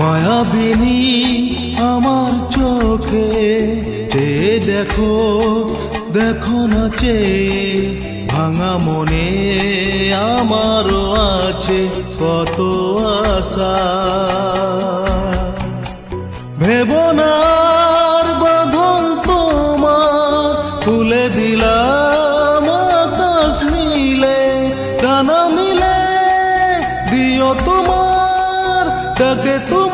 মায়াবিনী আমার চোখে চেয়ে দেখো দেখো না চে ভাঙা মনে আমারও আছে কত আশা। ভেবনার তোমার ডাকে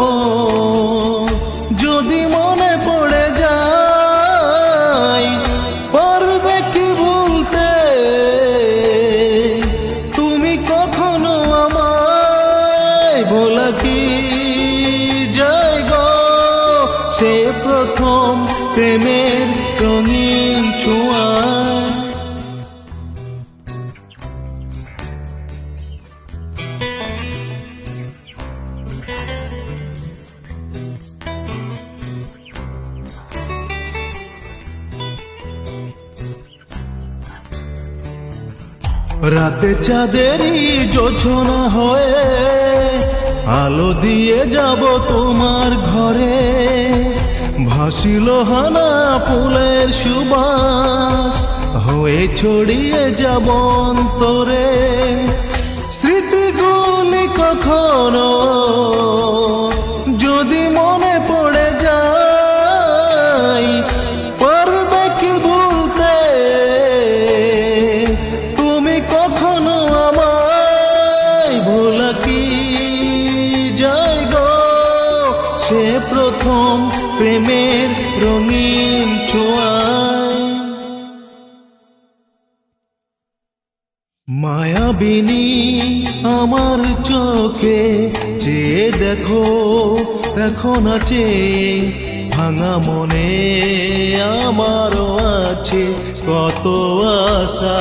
প্রেমের রঙিন ছোঁয়া। রাতে চাঁদেরই যোছনা হয়ে আলো দিয়ে যাব তোমার ঘরে। ভাসিল হানা ফুলের সুবাস হয়ে ছড়িয়ে যাব অন্তরে স্মৃতিগুলি কখনো রঙিন ছোঁয়ায়। মায়াবিনী আমার চোখে চেয়ে দেখো দেখো না চেয়ে ভাঙা মনে আমারও আছে কত আশা।